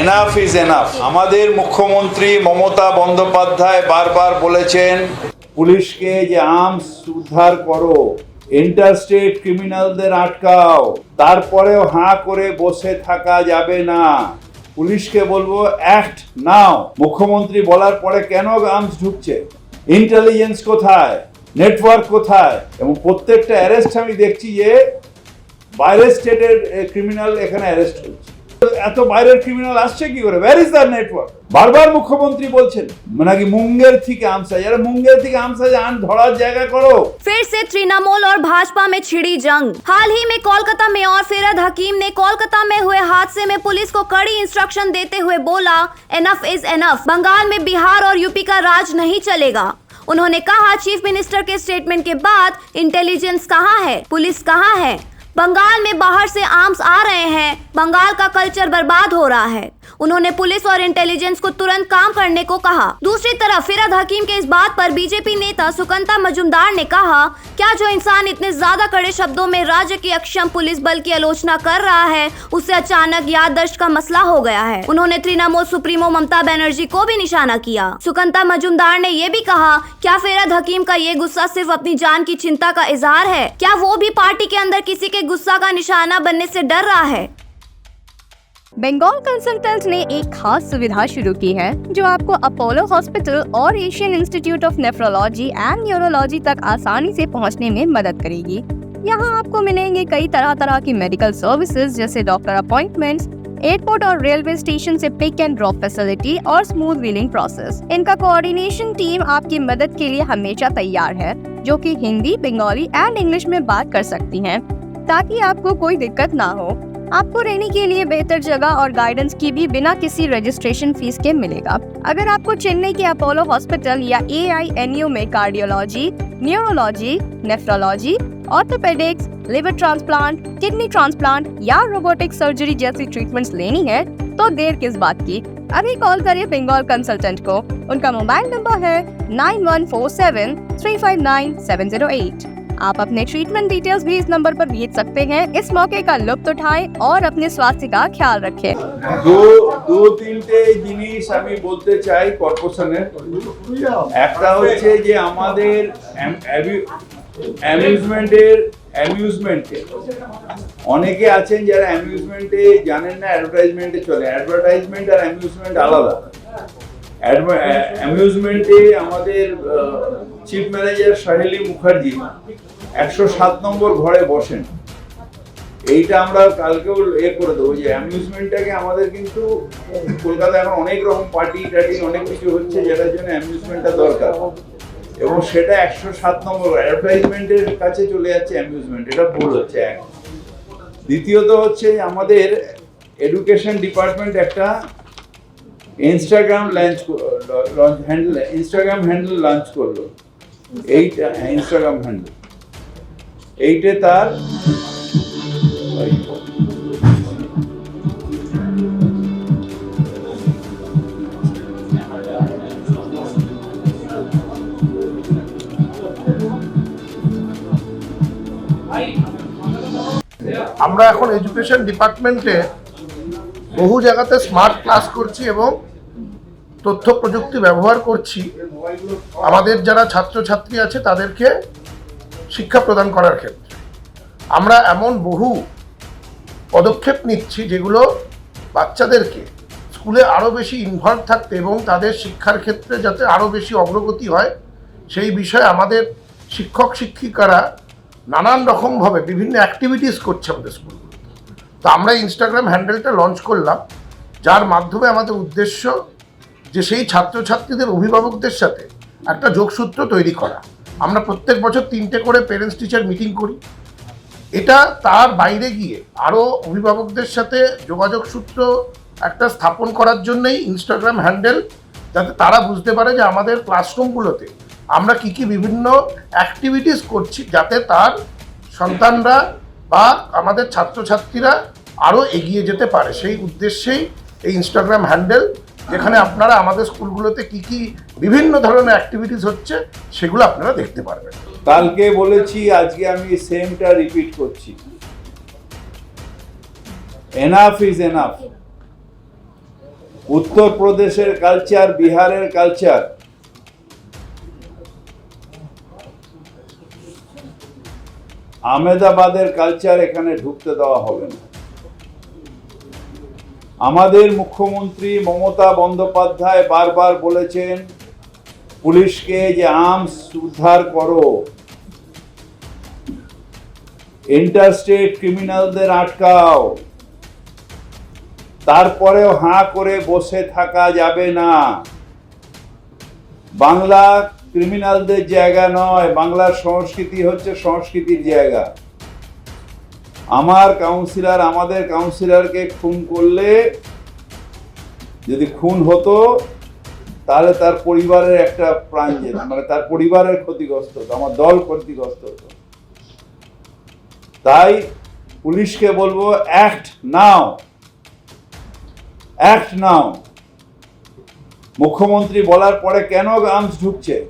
Enough is enough আমাদের মুখ্যমন্ত্রী মমতা বন্দ্যোপাধ্যায় বারবার বলেছেন, পুলিশকে যে আর্মস উদ্ধার করো ইন্টারস্টেট ক্রিমিনালদের আটকাও, তারপরেও হাঁ করে বসে থাকা যাবে না। পুলিশকে বলব অ্যাক্ট নাও মুখ্যমন্ত্রী বলার পরে কেন আর্মস ঢুকছে? ইন্টেলিজেন্স কোথায়? নেটওয়ার্ক কোথায়? এবং প্রত্যেকটা অ্যারেস্ট আমি দেখছি যে, বাইরের স্টেটের ক্রিমিনাল এখানে অ্যারেস্ট হচ্ছে। এত বাইরের ক্রিমিনাল আসছে কি করে ওয়্যার ইজ দ্য নেটওয়ার্ক বারবার মুখ্যমন্ত্রী বলছেন নাকি মুঙ্গের থেকে আমসা যারা মুঙ্গের থেকে আমসা আন ধরার জায়গা করো फिर से तृणमूल और भाजपा में छिड़ी जंग हाल ही में कोलकाता में और फिरद हकीम ने कोलकाता में हुए हादसे में पुलिस को कड़ी इंस्ट्रक्शन देते हुए बोला एनफ इज एनफ बंगाल में बिहार और यूपी का राज नहीं चलेगा उन्होंने कहा चीफ मिनिस्टर के स्टेटमेंट के बाद इंटेलिजेंस कहाँ है पुलिस कहाँ है बंगाल में बाहर से आर्म्स आ रहे हैं। बंगाल का कल्चर बर्बाद हो रहा है। उन्होंने पुलिस और इंटेलिजेंस को तुरंत काम करने को कहा। दूसरी तरफ़, फिरद हकीम के इस बात पर बीजेपी नेता सुकंता मजुमदार ने कहा, क्या जो इंसान इतने ज़्यादा कड़े शब्दों में राज्य की अक्षम पुलिस बल की आलोचना कर रहा है, उससे अचानक याददाश्त का मसला हो गया है। उन्होंने तृणमूल सुप्रीमो ममता बनर्जी को भी निशाना किया। सुकंता मजुमदार ने ये भी कहा, क्या फिरद हकीम का ये गुस्सा सिर्फ़ अपनी जान की चिंता का इजहार है? क्या वो भी पार्टी के अंदर किसी के गुस्सा का निशाना बनने से डर रहा है? बंगाल कंसल्टेंट ने एक खास सुविधा शुरू की है, जो आपको अपोलो हॉस्पिटल और Asian institute of nephrology and neurology तक आसानी से पहुँचने में मदद करेगी। यहाँ आपको मिलेंगे कई तरह तरह की मेडिकल सर्विसेज़ जैसे डॉक्टर अपॉइंटमेंट्स एयरपोर्ट और रेलवे स्टेशन से पिक एंड ड्रॉप फैसिलिटी और स्मूथ व्हीलिंग प्रोसेस इनका कोऑर्डिनेशन टीम आपकी मदद के लिए हमेशा तैयार है, जो कि हिंदी, बंगाली एंड इंग्लिश में बात कर सकती हैं, ताकि आपको कोई दिक्कत ना हो। आपको रहने के लिए बेहतर जगह और गाइडेंस की भी बिना किसी रजिस्ट्रेशन फ़ीस के मिलेगा। अगर आपको चेन्नई के अपोलो हॉस्पिटल या ए में cardiology neurology nephrology orthopaedics liver transplant kidney transplant या रोबोटिक सर्जरी जैसी ट्रीटमेंट्स लेनी है तो देर किस बात की? अभी कॉल करिए बंगाल कंसल्टेंट को। उनका मोबाइल नंबर है nine one four seven three five nine seven zero eight आप अपने ट्रीटमेंट डिटेल्स भी इस नंबर पर भेज सकते हैं इस मौके का लुत्फ उठाएं और अपने स्वास्थ्य का ख्याल रखें দু দু তিনটে জিনিস আমি বলতে চাই কর্পোরেশনের একটা হচ্ছে যে আমাদের অ্যামিউজমেন্টের অ্যামিউজমেন্টে অনেকে আছেন যারা অ্যামিউজমেন্টে জানেন না অ্যাডভার্টাইজমেন্টে চলে অ্যাডভার্টাইজমেন্ট আর অ্যামিউজমেন্ট আলাদা অ্যামিউজমেন্টে আমাদের চিফ ম্যানেজার সাহেলি মুখার্জি একশো সাত নম্বর ঘরে বসেন। এইটা আমরা কালকেও এ করে দেবো যে অ্যামিউজমেন্টটাকে আমাদের কিন্তু কলকাতায় এখন অনেক রকম পার্টি টার্টি অনেক কিছু হচ্ছে যেটার জন্য অ্যামিউজমেন্টটা দরকার। এবং সেটা একশো সাত নম্বর অ্যাডভার্টাইজমেন্টের কাছে চলে যাচ্ছে অ্যামিউজমেন্ট এটা ভুল হচ্ছে এক। দ্বিতীয়ত হচ্ছে আমাদের এডুকেশন ডিপার্টমেন্ট একটা Instagram launch launch handle Instagram handle launch করল। এইটা ইনস্টাগ্রাম হ্যান্ডেল এইটে তার আমরা এখন এডুকেশন ডিপার্টমেন্টে বহু জায়গাতে স্মার্ট ক্লাস করছি এবং তথ্য প্রযুক্তি ব্যবহার করছি, আমাদের যারা ছাত্রছাত্রী আছে তাদেরকে শিক্ষা প্রদান করার ক্ষেত্রে। আমরা এমন বহু পদক্ষেপ নিচ্ছি যেগুলো বাচ্চাদেরকে স্কুলে আরও বেশি ইনভলভ থাকতে এবং তাদের শিক্ষার ক্ষেত্রে যাতে আরও বেশি অগ্রগতি হয়, সেই বিষয়ে আমাদের শিক্ষক শিক্ষিকারা নানান রকমভাবে বিভিন্ন অ্যাক্টিভিটিস করছে আমাদের স্কুলগুলো তো আমরা ইনস্টাগ্রাম হ্যান্ডেলটা লঞ্চ করলাম, যার মাধ্যমে আমাদের উদ্দেশ্য যে সেই ছাত্রছাত্রীদের অভিভাবকদের সাথে একটা যোগসূত্র তৈরি করা। আমরা প্রত্যেক বছর তিনটে করে পেরেন্টস টিচার মিটিং করি। এটা তার বাইরে গিয়ে আরও অভিভাবকদের সাথে যোগাযোগ সূত্র একটা স্থাপন করার জন্যই ইনস্টাগ্রাম হ্যান্ডেল যাতে তারা বুঝতে পারে যে আমাদের ক্লাসরুমগুলোতে আমরা কি কি বিভিন্ন অ্যাক্টিভিটিস করছি যাতে তার সন্তানরা বা আমাদের ছাত্রছাত্রীরা আরও এগিয়ে যেতে পারে। সেই উদ্দেশ্যেই এই ইনস্টাগ্রাম হ্যান্ডেল যেখানে আপনারা আমাদের স্কুলগুলোতে কি কি বিভিন্ন ধরনের অ্যাক্টিভিটিস হচ্ছে, সেগুলো আপনারা দেখতে পারবেন। কালকে বলেছি, আজকে আমি সেমটা রিপিট করছি। এনাফ ইজ এনাফ উত্তরপ্রদেশের কালচার বিহারের কালচার আহমেদাবাদের কালচার এখানে ঢুকতে দেওয়া হবে না। আমাদের মুখ্যমন্ত্রী মমতা বন্দ্যোপাধ্যায় বারবার বলেছেন, পুলিশকে যে আর্মস উদ্ধার করো। ইন্টারস্টেট ক্রিমিনালদের আটকাও। তারপরেও হাঁ করে বসে থাকা যাবে না। বাংলা ক্রিমিনালদের জায়গা নয়, বাংলার সংস্কৃতি হচ্ছে সংস্কৃতির জায়গা। আমার কাউন্সিলর আমাদের কাউন্সিলরকে খুন করলে, যদি খুন হতো, তাহলে তার পরিবারের একটা প্রাণ যেত মানে তার পরিবারের ক্ষতিগ্রস্ত হতো, আমার দল ক্ষতিগ্রস্ত হতো। তাই পুলিশকে বলব অ্যাক্ট নাও অ্যাক্ট নাও মুখ্যমন্ত্রী বলার পরে কেন আর্মস ঢুকছে?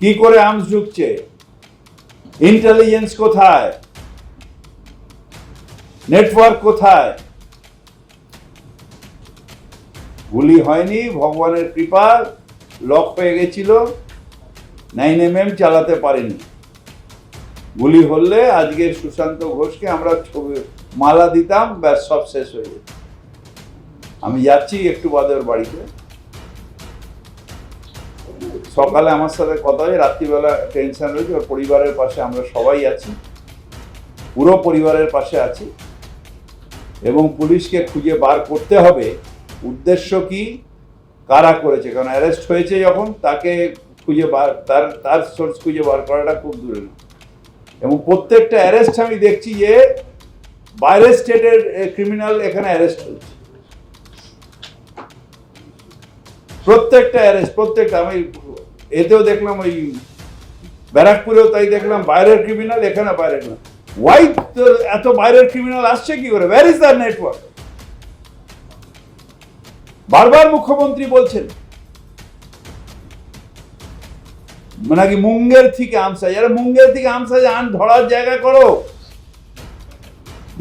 কি করে আর্মস ঢুকছে? ইন্টেলিজেন্স কোথায়? নেটওয়ার্ক কোথায়? গুলি হয়নি, ভগবানের কৃপা, লক হয়ে গেছিল নাইন এম এম চালাতে পারেনি। গুলি হলে আজকে সুশান্ত ঘোষকে আমরা ছবি, মালা দিতাম, ব্যাস, সব শেষ হয়ে যেত। আমি যাচ্ছি একটু বাদে ওর বাড়িতে। সকালে আমার সাথে কথা হয় রাত্রিবেলা টেনশন রয়েছে, ওর পরিবারের পাশে আমরা সবাই আছি। পুরো পরিবারের পাশে আছি। এবং পুলিশকে খুঁজে বার করতে হবে। উদ্দেশ্য কি? কারা করেছে? কারণ অ্যারেস্ট হয়েছে যখন, তাকে খুঁজে বার, তার তার সোর্স খুঁজে বার করাটা খুব দূরে না এবং প্রত্যেকটা অ্যারেস্ট আমি দেখছি যে বাইরের স্টেটের ক্রিমিনাল এখানে অ্যারেস্ট হচ্ছে। প্রত্যেকটা অ্যারেস্ট প্রত্যেকটা, আমি এতেও দেখলাম ওই ব্যারাকপুরেও তাই দেখলাম, বাইরের ক্রিমিনাল এখানে বাইরের না ওয়াই এত বাইরের ক্রিমিনাল আসছে কি করে? ওয়ার ইজ দ্য নেটওয়ার্ক বারবার মুখ্যমন্ত্রী বলছেন, নাকি মুঙ্গের থেকে আমসা যারা মুঙ্গের থেকে আমসা আন ধরার জায়গা করো।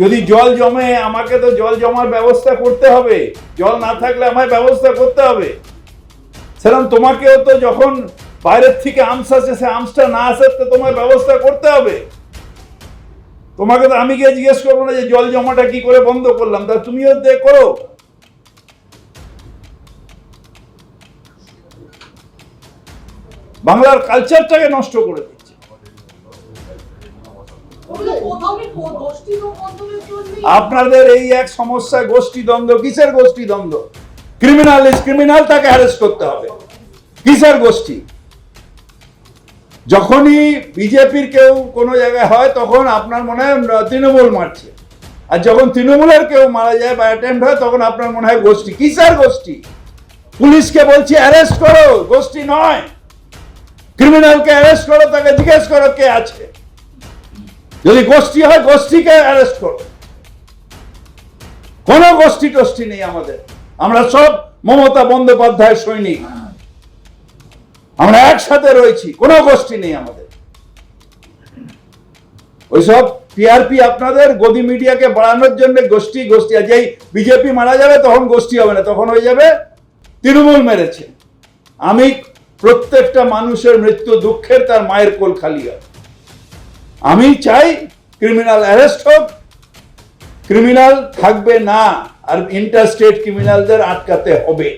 যদি জল জমে, আমাকে তো জল জমার ব্যবস্থা করতে হবে। জল না থাকলে আমায় ব্যবস্থা করতে হবে। সেরকম তোমাকেও তো যখন বাইরের থেকে আমস আসে সে আমসটা না আসে, তো তোমার ব্যবস্থা করতে হবে। তোমাকে তো আমি গিয়ে জিজ্ঞেস করব না যে জল জমাটা কি করে বন্ধ করলাম। তা তুমিও করো। বাংলার কালচারটাকে নষ্ট করে দিচ্ছে। আপনাদের এই এক সমস্যা গোষ্ঠী দ্বন্দ্ব কিসের গোষ্ঠী দ্বন্দ্ব? ক্রিমিনাল ইজ ক্রিমিনাল তাকে অ্যারেস্ট করতে হবে। কিসের গোষ্ঠী? যখনই বিজেপির কেউ কোনো জায়গায় হয়, তখন আপনার মনে হয় তৃণমূল মারছে। আর যখন তৃণমূলের কেউ মারা যায় বা অ্যাটেম্প হয়, তখন আপনার মনে হয় গোষ্ঠী। কিসের গোষ্ঠী? পুলিশকে বলছি অ্যারেস্ট করো, গোষ্ঠী নয়। ক্রিমিনালকে অ্যারেস্ট করো, তাকে জিজ্ঞেস করো কে আছে। যদি গোষ্ঠী হয়, গোষ্ঠীকে অ্যারেস্ট করো। কোন গোষ্ঠী টোষ্ঠী নেই আমাদের। আমরা সব মমতা বন্দ্যোপাধ্যায় সৈনিক। আমরা একসাথে রয়েছি, কোনো গোষ্ঠী নেই আমাদের। ওইসব টিআরপি আপনাদের, গদি মিডিয়াকে বাড়ানোর জন্য গোষ্ঠী গোষ্ঠী, আর যেই বিজেপি মারা যাবে, তখন গোষ্ঠী হবে না, তখন হয়ে যাবে তৃণমূল মেরেছে। আমি প্রত্যেকটা মানুষের মৃত্যু দুঃখের তার মায়ের কোল খালি হয়। আমি চাই ক্রিমিনাল অ্যারেস্ট হোক ক্রিমিনাল থাকবে না, আর ইন্টারস্টেট ক্রিমিনালদের আটকাতে হবে।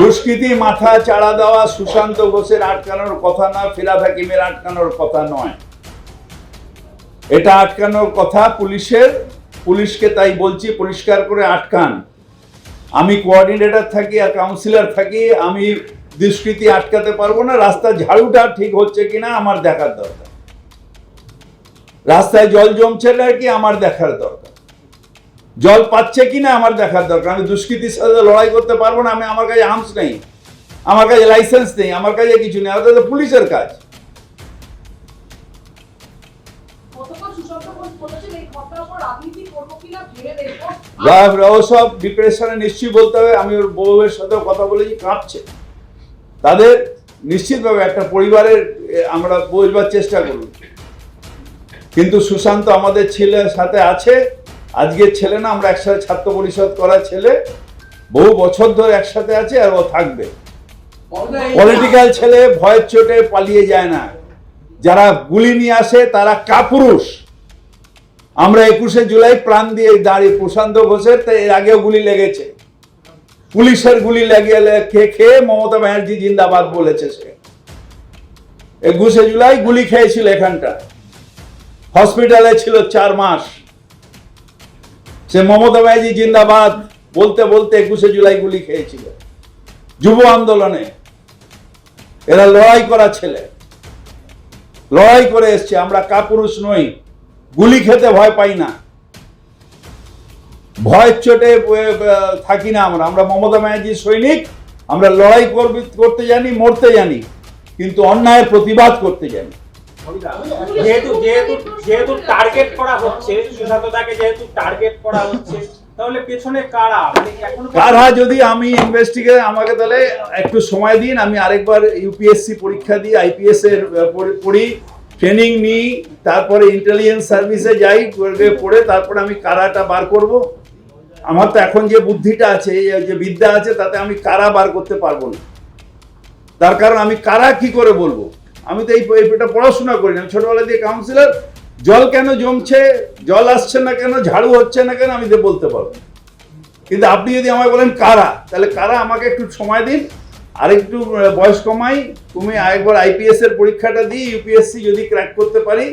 দুষ্কৃতী মাথা চাড়া দেওয়া সুশান্ত ঘোষের আটকানোর কথা না ফিরাদ হাকিমের আটকানোর কথা নয়। এটা আটকানোর কথা পুলিশের, পুলিশকে তাই বলছি পরিষ্কার করে আটকান। আমি কোঅর্ডিনেটর থাকি আর কাউন্সিলর থাকি, আমি দুষ্কৃতি আটকাতে পারব না রাস্তার ঝাড়ুটা ঠিক হচ্ছে কিনা আমার দেখার দরকার। রাস্তায় জল জমছে না কি আমার দেখার দরকার? জল পাচ্ছে কিনা আমার দেখার দরকার? আমি দুষ্কৃতির সাথে লড়াই করতে পারব না আমি আমার কাছে আর্মস নেই আমার কাছে লাইসেন্স নেই আমার কাছে কিছু নেই তো পুলিশের কাজ। গতকাল সুশান্ত ঘোষ বলেছেন এই ঘটনার পর রাজনীতি করব কিনা ভেবে দেখব বা ওসব ডিপ্রেশনে নিশ্চয়ই বলতে হবে আমি ওর বউয়ের সাথেও কথা বলেছি কাঁপছে। তাদের নিশ্চিতভাবে একটা পরিবারের আমরা বোঝবার চেষ্টা করব কিন্তু সুশান্ত আমাদের ছেলের সাথে আছে। আজকের ছেলে না, আমরা একসাথে ছাত্র পরিষদ করা ছেলে। বহু বছর ধরে একসাথে আছে আর ও থাকবে। পলিটিক্যাল ছেলে ভয়ের চোটে পালিয়ে যায় না। যারা গুলি নিয়ে আসে, তারা কাপুরুষ। আমরা একুশে জুলাই প্রাণ দিয়ে দাঁড়িয়ে প্রশান্ত ঘোষের এর আগেও গুলি লেগেছে। পুলিশের গুলি লেগে খেয়ে খেয়ে মমতা ব্যানার্জি জিন্দাবাদ বলেছে সে। একুশে জুলাই গুলি খেয়েছিল এখানটা। হসপিটালে ছিল চার মাস। সে মমতা ব্যানার্জি জিন্দাবাদ বলতে বলতে একুশে জুলাই গুলি খেয়েছিল। যুব আন্দোলনে। এরা লড়াই করা ছেলে। লড়াই করে এসছে। আমরা কাপুরুষ নই। গুলি খেতে ভয় পাই না। ভয়ের চোটে থাকি না আমরা। আমরা মমতা ব্যানার্জির সৈনিক আমরা লড়াই করতে জানি মরতে জানি কিন্তু অন্যায়ের প্রতিবাদ করতে জানি। যেহেতু যেহেতু যেহেতু টার্গেট করা হচ্ছে সুশান্তদাকে যেহেতু টার্গেট করা হচ্ছে তাহলে পেছনে কারা? মানে কারা যদি আমি ইনভেস্টিগেট আমাকে তাহলে একটু সময় দিন আমি আরেকবার ইউপিএসসি পরীক্ষা দিই আইপিএস এর পড়ি- ট্রেনিং নিই তারপরে ইন্টেলিজেন্স সার্ভিসে যাই পড়ে তারপরে আমি কারাটা বার করব। আমার তো এখন যে বুদ্ধিটা আছে যে বিদ্যা আছে, তাতে আমি কারা বার করতে পারব না। তার কারণ আমি কারা কি করে বলব? আমি তো এই এটা পড়াশোনা করি না। ছোটবেলা দিয়ে কাউন্সিলর জল কেন জমছে, জল আসছে না কেন, ঝাড়ু হচ্ছে না কেন, আমি তো বলতে পারব কিন্তু আপনি যদি আমায় বলেন কারা, তাহলে কারা আমাকে একটু সময় দিন, আর একটু বয়স কমাই। তুমি আরেকবার আইপিএস এর পরীক্ষাটা দিই ইউপিএসসি যদি ক্র্যাক করতে পারি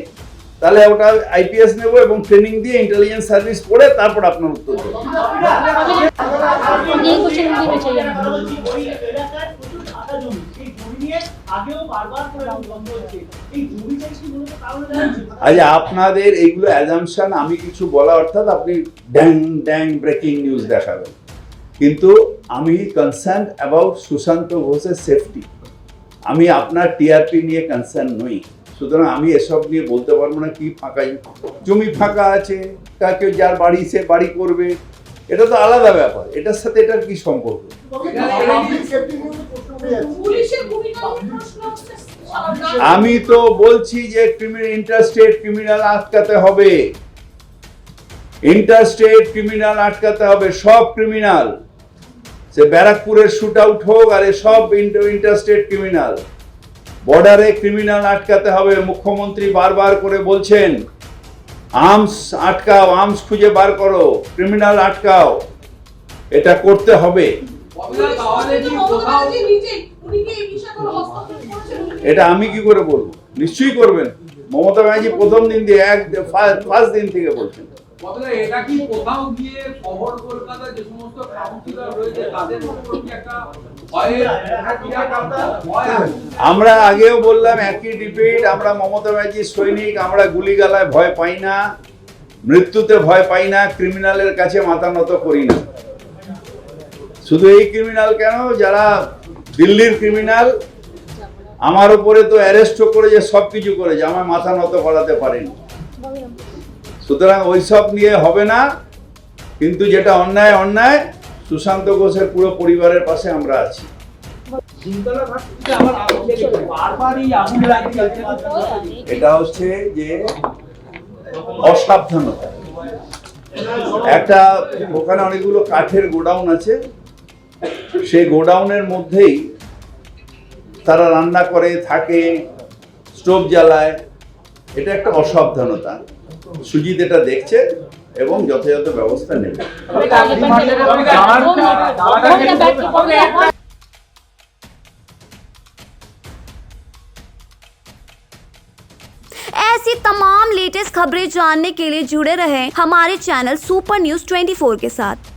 তাহলে ওটা আইপিএস নেব এবং ট্রেনিং দিয়ে ইন্টেলিজেন্স সার্ভিস পড়ে তারপর আপনার উত্তর দেবো। আচ্ছা আপনাদের এইগুলো অ্যাজামশন আমি কিছু বলা অর্থাৎ আপনি ড্যাং ড্যাং ব্রেকিং নিউজ দেখাবেন। কিন্তু আমি কনসার্ন অ্যাবাউট সুশান্ত ঘোষের সেফটি আমি আপনার টিআরপি নিয়ে কনসার্ন নই। সুতরাং আমি এসব নিয়ে বলতে পারব না কি ফাঁকা জমি ফাঁকা আছে, তা কেউ যার বাড়ি সে বাড়ি করবে। এটা তো আলাদা ব্যাপার। এটার সাথে এটার কি সম্পর্ক? আমি তো বলছি যে ইন্টারস্টেট ক্রিমিনাল আটকাতে হবে। ইন্টারস্টেট ক্রিমিনাল আটকাতে হবে। সব ক্রিমিনাল সে ব্যারাকপুরের শুট আউট হোক আর সব ইন্টারস্টেট ক্রিমিনাল বর্ডারে ক্রিমিনাল আটকাতে হবে। মুখ্যমন্ত্রী বারবার করে বলছেন, আর্মস আটকাও, আর্মস খুঁজে বার করো, ক্রিমিনাল আটকাও। এটা করতে হবে। এটা আমি কি করে বলব? নিশ্চয়ই করবেন। মমতা ব্যানার্জি প্রথম দিন দিয়ে এক, ফার্স্ট দিন থেকে বলছেন। আমরা আগেও বললাম, একই ডিবেট আমরা মমতা ব্যানার্জির সৈনিক, আমরা গুলিগালায় ভয় পাই না, মৃত্যুতে ভয় পাই না ক্রিমিনালের কাছে মাথা নত করি না। শুধু এই ক্রিমিনাল কেন? যারা দিল্লির ক্রিমিনাল আমার উপরে তো অ্যারেস্টও করেছে সব কিছু করেছে আমার মাথা নত করাতে পারেনি। সুতরাং ওইসব নিয়ে হবে না কিন্তু যেটা অন্যায় অন্যায় সুশান্ত ঘোষের পুরো পরিবারের পাশে আমরা আছি। এটা হচ্ছে যে অসাবধানতা। একটা ওখানে অনেকগুলো কাঠের গোডাউন আছে। সেই গোডাউনের মধ্যেই তারা রান্না করে থাকে স্টোভ জ্বালায়। এটা একটা অসাবধানতা। সুজিত এটা দেখছে এবং যথাযথ ব্যবস্থা নেবে ऐसी तमाम लेटेस्ट खबरें जानने के लिए जुड़े रहें हमारे चैनल सुपर न्यूज 24 के साथ